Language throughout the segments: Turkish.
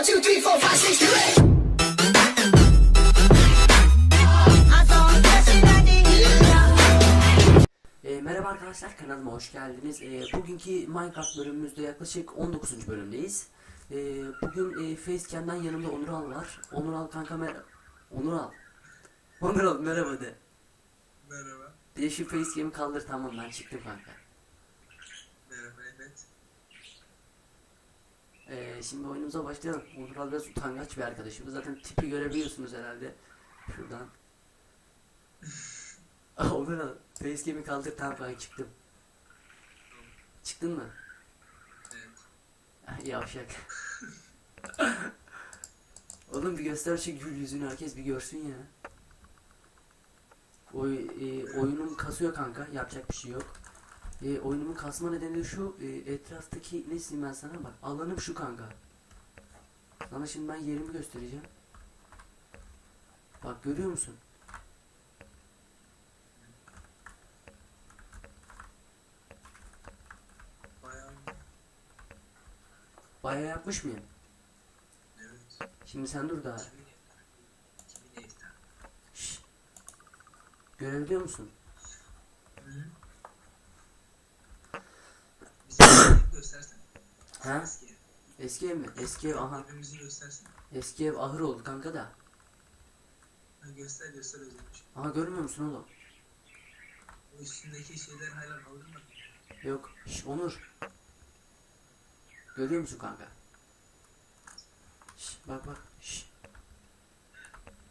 One, two, three, four, five, six, seven, eight. E, merhaba arkadaşlar kanalıma hoş geldiniz. E, bugünkü Minecraft bölümümüzde yaklaşık 19. bölümdeyiz. E, bugün e, Facecam'den yanımda Onural var. Onural kanka mer Onural. Onural merhaba de. Merhaba. De şu Facecam'i kaldır tamam ben çıktım kanka. Merhaba evet. E, şimdi oyunumuza başlayalım. Onural biraz utangaç bir arkadaşımız. Zaten tipi görebiliyorsunuz herhalde. Şuradan. Onural Facecam'i kaldır tamam ben çıktım. Çıktın mı? Evet. Yavşak. Oğlum bir göster şu gül yüzünü herkes bir görsün ya. Oy, e, oyunum kasıyor kanka yapacak bir şey yok. E, oyunumun kasma nedeni de şu e, etraftaki ne diyeyim ben sana bak alanım şu kanka. Sana şimdi ben yerimi göstereceğim. Bak görüyor musun? Bayağı Bayağı yapmış mıyım? evet. Şimdi sen dur daha. Şşş. Görebiliyor musun? Hı hı. Bize evini göstersen. Ha? Eski ev. Eski ev mi? Eski ev aha. Evimizi göstersen. Eski ev ahır oldu kanka da. Ha, göster göster özlemiş. Aha görmüyor musun oğlum? O üstündeki şeyler hala aldın mı? Yok. Şş, Onur. Görüyor musun kanka? Şş, bak bak. Şş.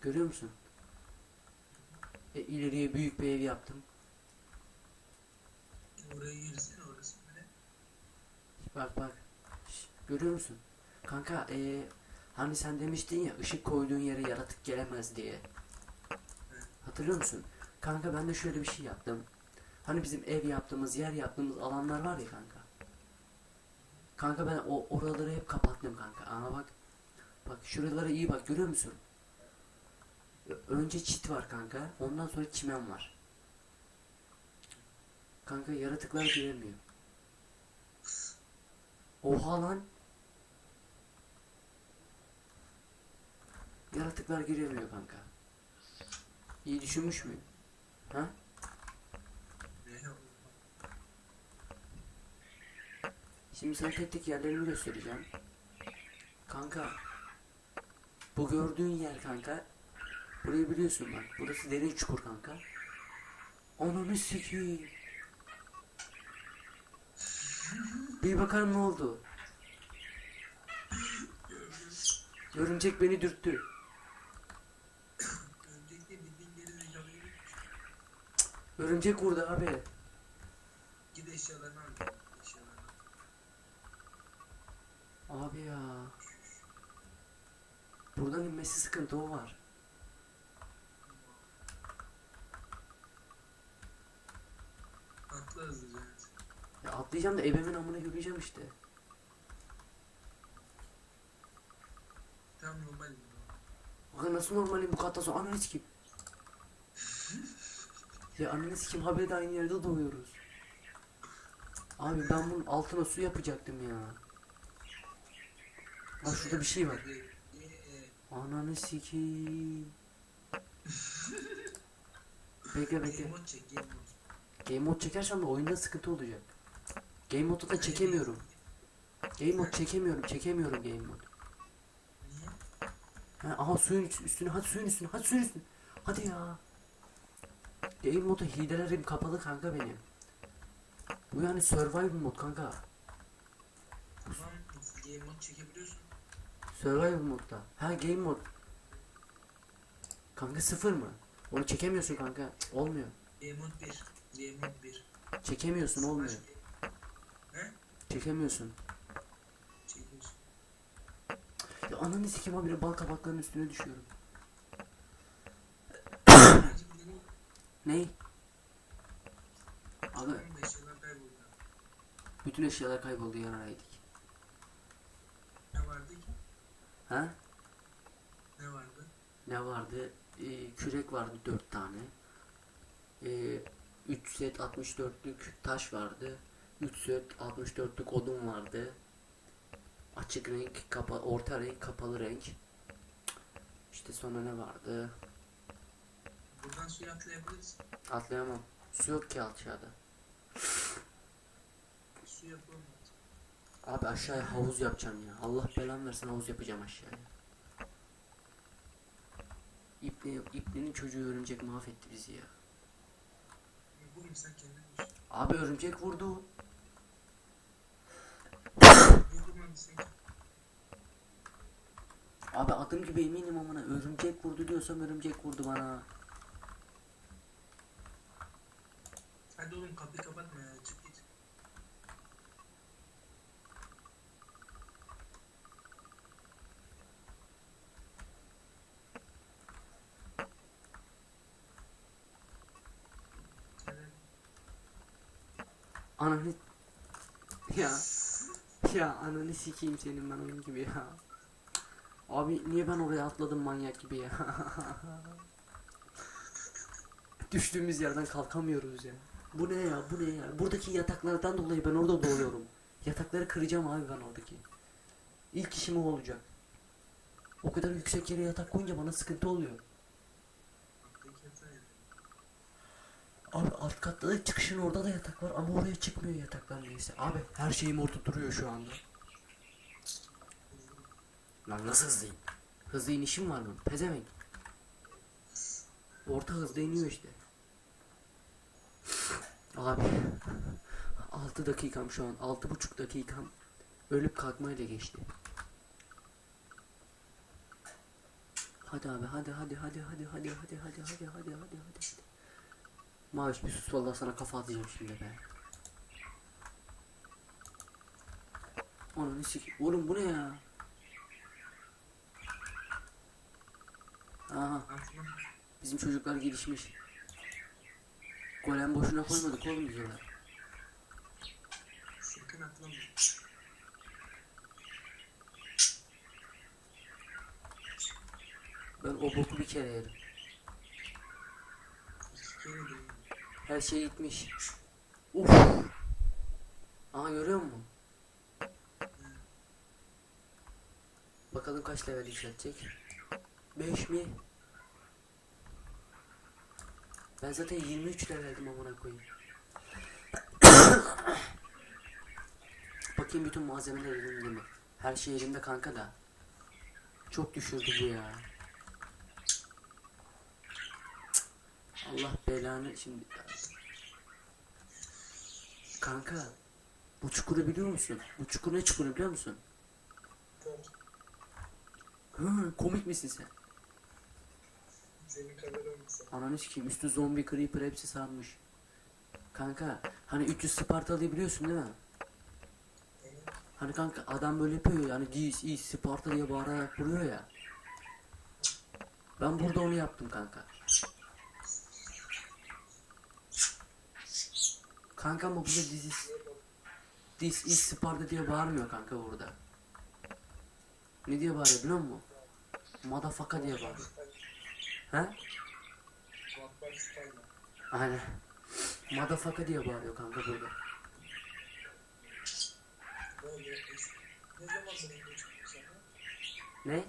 Görüyor musun? E, ileriye büyük bir ev yaptım. Oraya girsene. Bak bak. Şş, görüyor musun? Kanka e, hani sen demiştin ya ışık koyduğun yere yaratık gelemez diye. Hatırlıyor musun? Kanka ben de şöyle bir şey yaptım. Hani bizim ev yaptığımız, yer yaptığımız alanlar var ya kanka. Kanka ben o oraları hep kapattım kanka. Ama bak. Bak şuralara iyi bak görüyor musun? Önce çit var kanka. Ondan sonra çimen var. Kanka yaratıklar giremiyor. Oha lan. Yaratıklar giremiyor kanka. İyi düşünmüş müyüm? Ha? Şimdi sana tek yerlerimi göstereceğim. Kanka. Bu gördüğün yer kanka. Burayı biliyorsun bak. Burası derin çukur kanka. Ananı sikeyim. Bir bakalım ne oldu. Örümcek beni dürttü. Örümcek vurdu abi. Git eşyalarını al. Eşyalarını al. Abi ya. Buradan inmesi sıkıntı o var. Atla hızlıca. Ya atlayacağım da ebemin amına göreceğim işte. Tam normal. Bakın nasıl normalim bu katta sonra ananı sikim. ya ananı sikim haberi de aynı yerde doğuyoruz. Abi ben bunun altına su yapacaktım ya. Bak şurada bir şey var. Ananı sikeyim. bekle bekle. Game mode çek, game mode. Game mode çekersem de oyunda sıkıntı olacak. Game mode'u da çekemiyorum. Game mode çekemiyorum, çekemiyorum game. Niye? Ha, aha suyun üst- üstüne, hadi suyun üstüne, hadi suyun üstüne. Hadi ya. Game modu hilelerim kapalı kanka benim. Bu yani survival mod kanka. Tamam, game mode çekebiliyorsun. Survival modda. Ha game mod. Kanka sıfır mı? Onu çekemiyorsun kanka. Olmuyor. Game mode 1. Game mode 1. Çekemiyorsun olmuyor. Ne? Çekemiyorsun. Çekiyorsun. Ya ananı sikim habire bal kabaklarının üstüne düşüyorum. Ney? Abi bütün eşyalar kayboldu yararaydık. Ne vardı ki? Ha? Ne vardı? Ne vardı? Ee, kürek vardı dört tane. Ee, 3 set 64'lük taş vardı. 3 set 64'lük odun vardı. Açık renk, kapa, orta renk, kapalı renk. İşte sonra ne vardı? Buradan suya atlayabiliriz. Atlayamam. Su yok ki aşağıda. Su yapalım artık. Abi aşağıya havuz yapacağım ya. Allah belanı versin havuz yapacağım aşağıya. İple, İplerin çocuğu örümcek mahvetti bizi ya. Abi örümcek vurdu. Sen. Abi adım gibi eminim amına örümcek vurdu diyorsam örümcek vurdu bana. Hadi oğlum kapıyı kapatma ya. Çık git. Ananı... Ya. Ya ananı sikeyim senin ben onun gibi ya. Abi niye ben oraya atladım manyak gibi ya. Düştüğümüz yerden kalkamıyoruz ya. Bu ne ya bu ne ya. Buradaki yataklardan dolayı ben orada doğuyorum. Yatakları kıracağım abi ben oradaki. İlk işim o olacak. O kadar yüksek yere yatak koyunca bana sıkıntı oluyor. Abi alt katta da çıkışın orada da yatak var ama oraya çıkmıyor yataklar neyse. Abi her şeyim orada duruyor şu anda. Lan nasıl hızlıyım? Hızlı inişim var mı? Pezevenk. Orta hızda iniyor işte. Abi 6 dakikam şu an 6,5 dakikam ölüp kalkmayla geçti. Hadi abi hadi hadi hadi hadi hadi hadi hadi hadi hadi hadi hadi. Maviş bir sus vallahi sana kafa atacağım şimdi be. Ananı sik. Oğlum bu ne ya? Aha bizim çocuklar gelişmiş. Golem boşuna koymadık oğlum oraya. Sakın atlama. Ben o boku bir kere yedim. İki kere değil. Her şey gitmiş. Uf. Aha görüyor musun? Bakalım kaç level yükseltecek. 5 mi? Ben zaten 23 leveldim amına koyayım. Bakayım bütün malzemeler elimde mi? Her şey elimde kanka da. Çok düşürdü bu ya. Allah belanı şimdi. Kanka. Bu çukuru biliyor musun? Bu çukur ne çukuru biliyor musun? Hı, komik misin sen? Ananı sikeyim üstü zombi creeper hepsi sarmış. Kanka hani 300 Spartalı'yı biliyorsun değil mi? Hani kanka adam böyle yapıyor ya hani this is Sparta diye bağırarak vuruyor ya. Ben burada onu yaptım kanka. Kanka ama burada this is, this is Sparta diye bağırmıyor kanka burada. Ne diye bağırıyor biliyor musun? Motherfucker diye bağırıyor. He? Aynen. Motherfucker diye bağırıyor kanka burada. Ne?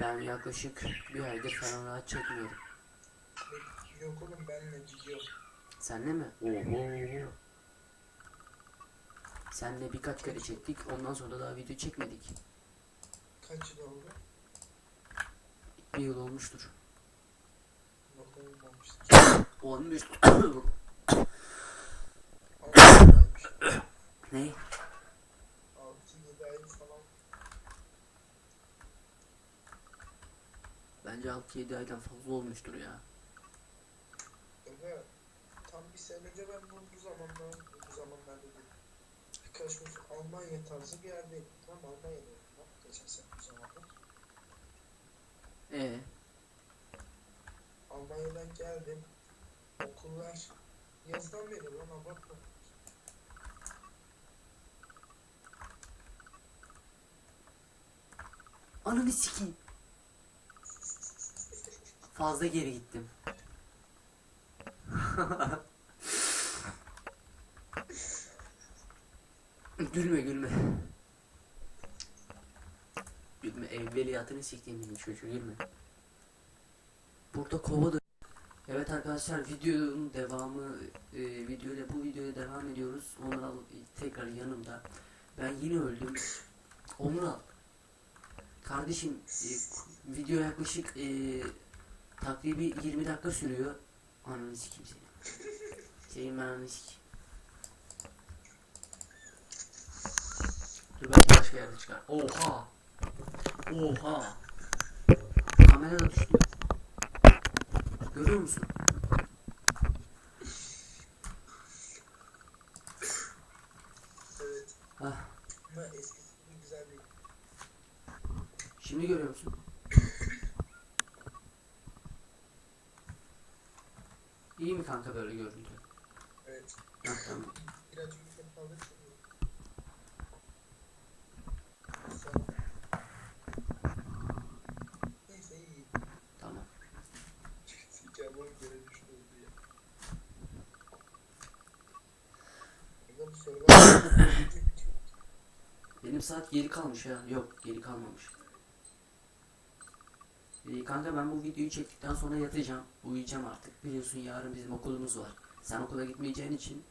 Ben yaklaşık bir aydır falan rahat çekmiyorum. Yok oğlum benimle gidiyor. Senle mi? Oho. Senle birkaç kere çektik. Ondan sonra daha video çekmedik. Kaç yıl oldu? Bir yıl olmuştur. Yok olmamıştı. Olmuş. Altı ne? Bence 6-7 aydan fazla olmuştur ya. Tam bir sene önce ben bu, bu zamanlar bu zamanlarda değil. Birkaç gün Almanya tarzı bir yerdeydim. Tam Almanya'daydım geçen sene bu zamanlar. Ee, Almanya'dan geldim. Okullar yazdan beri lan abartma. ananı sikeyim. Fazla geri gittim. Gülme gülme. Gülme evveliyatını siktiğim çocuğu gülme. Burada kova da... Evet arkadaşlar videonun devamı e, videoyla bu videoya devam ediyoruz. Onur tekrar yanımda. Ben yine öldüm. Onur al. Kardeşim e, video yaklaşık e, takribi 20 dakika sürüyor. Ananı sikeyim seni. Senin ananı sikeyim. Dur belki başka yerde çıkar. Oha. Oha. Kamera da düştü. Görüyor musun? Evet. Ah. Ama eskisi gibi güzel değil. Şimdi görüyor musun? İyi mi kanka böyle görüntü? Evet. Ha, tamam. Yüksek. Neyse iyi. Göre düştü. Benim saat geri kalmış ya. Yok geri kalmamış. Ee, kanka ben bu videoyu çektikten sonra yatacağım. Uyuyacağım artık. Biliyorsun yarın bizim okulumuz var. Sen okula gitmeyeceğin için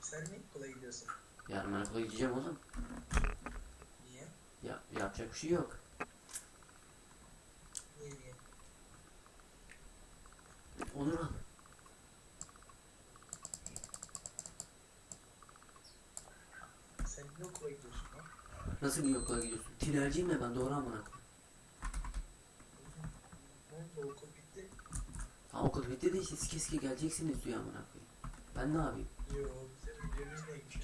Sen mi okula gidiyorsun? yarın ben okula gideceğim oğlum. Niye? Ya, yapacak bir şey yok. Niye niye? Onur al. Sen niye okula gidiyorsun lan? Nasıl bir okula gidiyorsun? Tinerciyim de ben doğru amına Ne oldu okul bitti? Ha okul bitti de işte sike sike geleceksiniz diyor amına koyayım. Ben ne yapayım? Yo bizim videomuz neymiş?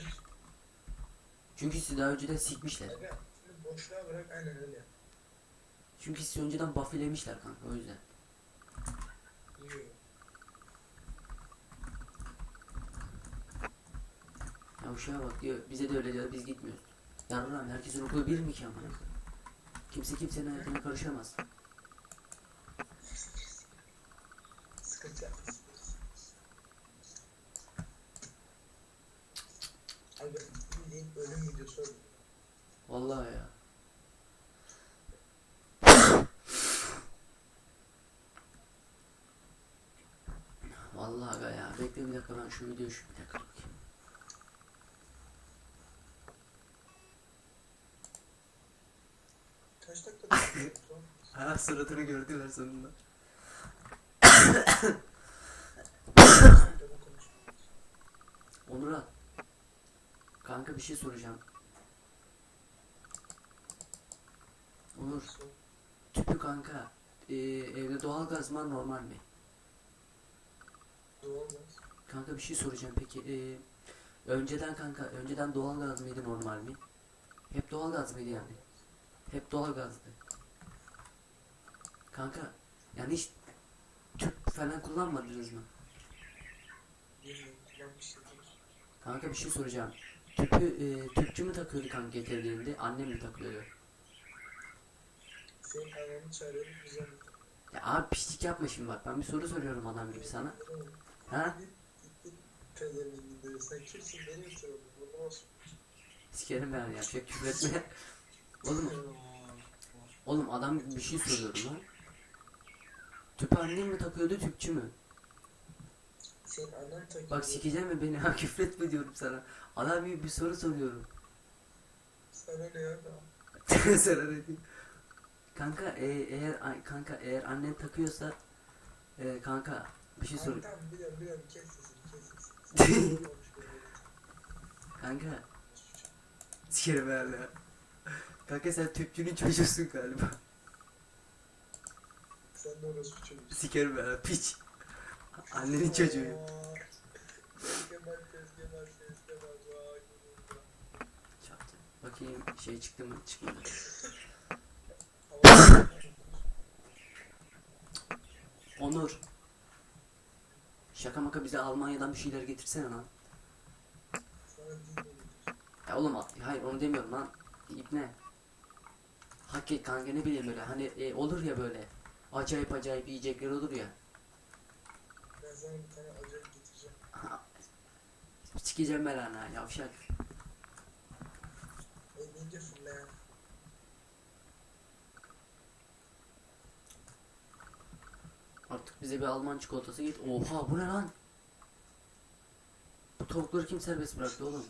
Çünkü sizi daha önceden sikmişler. Aga şimdi boşluğa bırak aynen öyle. Çünkü sizi önceden bufflemişler kanka o yüzden. Yo. Ya uşağa bak diyor bize de öyle diyor biz gitmiyoruz. Yarram herkesin okulu bir mi ki amına koyayım? Kimse kimsenin hayatına karışamaz. Sıkıntı yapma. Abi bildiğin ölüm videosu oldu. Vallahi ya. Vallahi aga ya. Bekle bir dakika ben şu videoyu şu bir dakika bakayım. Kaç dakika? Ha suratını gördüler sonunda. Onur'a. Kanka bir şey soracağım. Onur tüpü kanka. Ee, evde doğal gaz mı normal mi? Doğalgaz. Kanka bir şey soracağım peki. Ee, önceden kanka önceden doğal gaz mıydı normal mi? Hep doğal gaz mıydı yani? Hep doğal gazdı. Kanka yani hiç falan kullanmadınız mı? Kanka bir şey soracağım. Tüpü e, tüpçü mü takıyordu kanka getirdiğinde? Annem mi takıyordu? Senin. Ya abi pislik yapma şimdi bak. Ben bir soru soruyorum adam gibi sana. Ha? Sen kimsin benim sorumlu. Bunu olsun. Sikerim ben yapacak küfür etme. Oğlum, oğlum adam bir şey soruyorum lan. Tüpü annem mi takıyordu tüpçü mü? Senin anan takıyor. Bak sikeceğim mi beni ha küfür etme diyorum sana. Adam gibi bir soru soruyorum. Sana ne ya? sana ne diyeyim? Kanka e, eğer kanka eğer annen takıyorsa e, kanka bir şey sor. Tamam biliyorum biliyorum kes sesini kes sesini. Kanka sikerim herhalde. Kanka sen tüpçünün çocuğusun galiba. Sen de orası çocuğu. Sikerim herhalde piç. Annenin çocuğu. Kemal Kemal Kemal vay gururda. Çaktı. Bakayım şey çıktı mı çıkmadı. Onur. Şaka maka bize Almanya'dan bir şeyler getirsene lan. Sana. Ya oğlum hayır onu demiyorum lan. İbne. Hak et kanka ne bileyim böyle hani e, olur ya böyle. Acayip acayip yiyecekler olur ya. Ben sana bir tane acayip getireceğim. Sikeceğim ben ana yavşak. E, ne diyorsun lan? Artık bize bir Alman çikolatası git. Oha bu ne lan? Bu tavukları kim serbest bıraktı oğlum?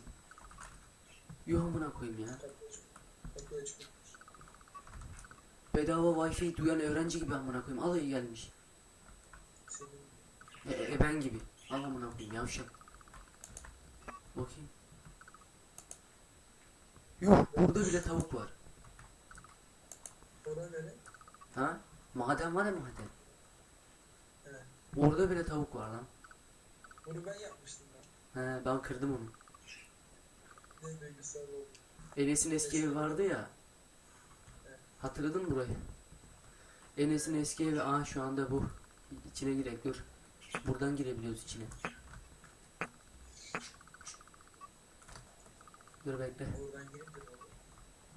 Yuh amına koyayım ya. Kapıyı aç. Kapıyı. Bedava wifi duyan öğrenci gibi amına koyayım. Alayı gelmiş. E, e, ben gibi. Al amına koyayım yavşak. Bakayım. Yuh burada bile tavuk var. ora nere? Ha? Maden var ya maden. He. Orada bile tavuk var lan. Bunu ben yapmıştım ben. He ben kırdım onu. Ne duygusal oldu. Enes'in eski evi vardı ya. Hatırladın mı burayı? Enes'in eski evi aa şu anda bu. İçine girek dur. Buradan girebiliyoruz içine. Dur bekle.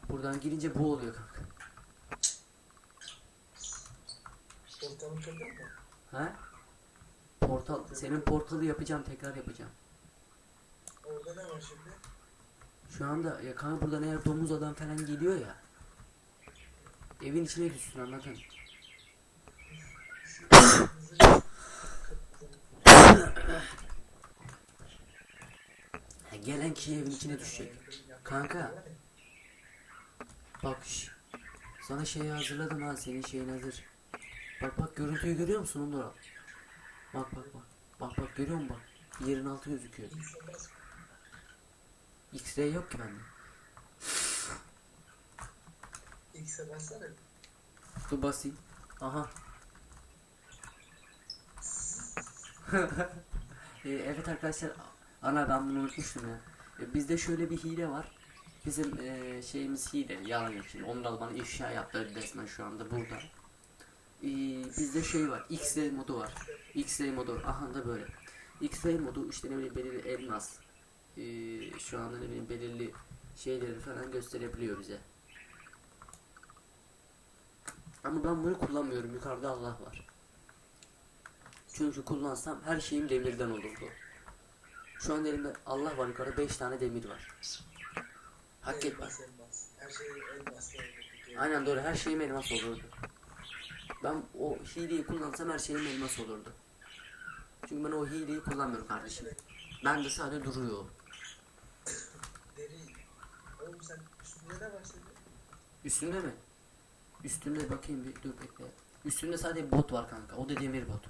Buradan girince bu oluyor kanka. Ortamı kırdın mı? Ha? Portal, senin portalı yapacağım tekrar yapacağım. Orada ne var şimdi? Şu anda ya kanka buradan eğer domuz adam falan geliyor ya. Evin içine düşsün anladın? Gelen kişi evin içine düşecek. Kanka. Bak. Sana şeyi hazırladım ha senin şeyin hazır. Bak bak görüntüyü görüyor musun Onur? Bak bak bak. Bak bak görüyor musun bak. Yerin altı gözüküyor. X-ray yok ki bende. X'e bassana. Dur basayım. Aha. Ee, evet arkadaşlar. Ana ben bunu unutmuştum ya. Ee, bizde şöyle bir hile var. Bizim ee, şeyimiz hile. Yalan yok şimdi. Onlar bana ifşa yaptı resmen şu anda burada. Ee, bizde şey var. X-ray modu var. X-ray modu. Aha da böyle. X-ray modu işte ne bileyim belirli elmas. Ee, şu anda ne bileyim belirli şeyleri falan gösterebiliyor bize. Ama ben bunu kullanmıyorum. Yukarıda Allah var. Çünkü kullansam her şeyim demirden olurdu. Şu an elimde Allah var yukarıda 5 tane demir var. Hak et bak. Elmas elmas. Her şey elmas. Aynen doğru her şeyim elmas olurdu. Ben o hileyi kullansam her şeyim elmas olurdu. Çünkü ben o hileyi kullanmıyorum kardeşim. Ben de sadece duruyor. Deri. Oğlum sen üstünde ne var senin? Üstünde mi? Üstünde bakayım bir dur bekle. Üstünde sadece bot var kanka. O da demir bot.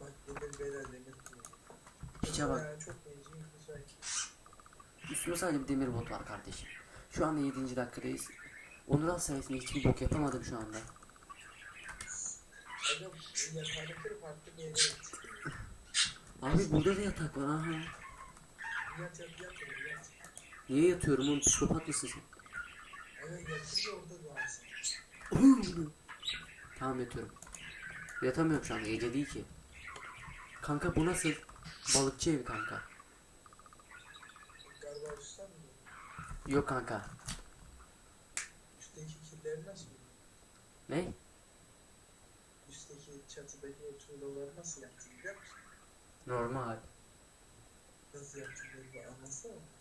Bak demir beyler demir. Piçe bak. Çok. Üstümde sadece bir demir bot var kardeşim. Şu anda 7. dakikadayız. Onural sayesinde hiçbir bok yapamadım şu anda. Abi burada da yatak var aha. Niye yatıyorum oğlum psikopat mısın sen? Evet yatınca orada duarsın. Tamam yatıyorum. Yatamıyorum şu anda gece değil ki. Kanka bu nasıl? Balıkçı evi kanka. Yok kanka. Üstteki kirleri nasıl? Ne? Üstteki çatıdaki tuğlaları nasıl yaptın biliyor musun? Normal. Nasıl yaptın anlatsana.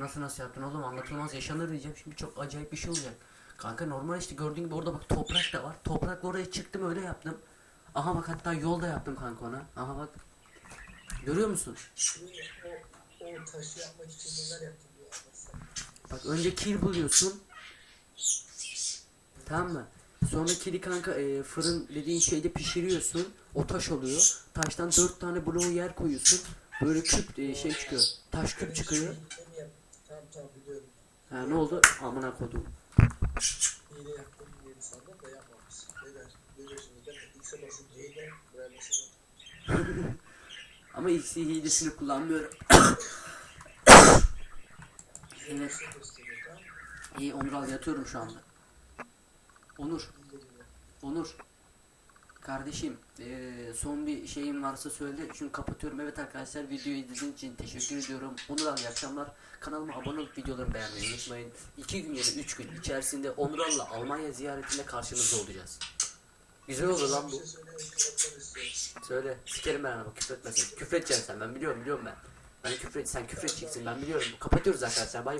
Nasıl nasıl yaptın oğlum anlatılmaz yaşanır diyeceğim şimdi çok acayip bir şey olacak. Kanka normal işte gördüğün gibi orada bak toprak da var. Toprakla oraya çıktım öyle yaptım. Aha bak hatta yolda yaptım kanka ona. Aha bak. Görüyor musun? Şuraya o, o taşı yapmak için neler yaptın diye anlatsana. Bak önce kil buluyorsun. Tamam mı? Sonra kili kanka e, fırın dediğin şeyde pişiriyorsun. O taş oluyor. Taştan dört tane bloğu yer koyuyorsun. Böyle küp e, şey çıkıyor. Taş küp çıkıyor. Tamam biliyorum. Ha ne oldu? Amına kodum. Hile yaptım diye sandım da yapmamışsın. Beyler görüyorsunuz değil mi? X'e basınca hile, buraya Ama X'i hilesini kullanmıyorum. Evet. İyi Onur al yatıyorum şu anda. Onur. Onur. Kardeşim, eee, son bir şeyim varsa söyle. Şunu kapatıyorum. Evet arkadaşlar videoyu izlediğiniz için teşekkür ediyorum. Onur iyi akşamlar. Kanalıma abone olup videolarımı beğenmeyi unutmayın. 2 gün ya da 3 gün içerisinde Onural'la Almanya ziyaretinde karşınızda olacağız. Güzel olur lan bu. Söyle. Sikerim ben ama küfretmesin. Küfredeceksin sen ben biliyorum biliyorum ben. Ben küfret sen küfredeceksin ben biliyorum. Kapatıyoruz arkadaşlar. Bay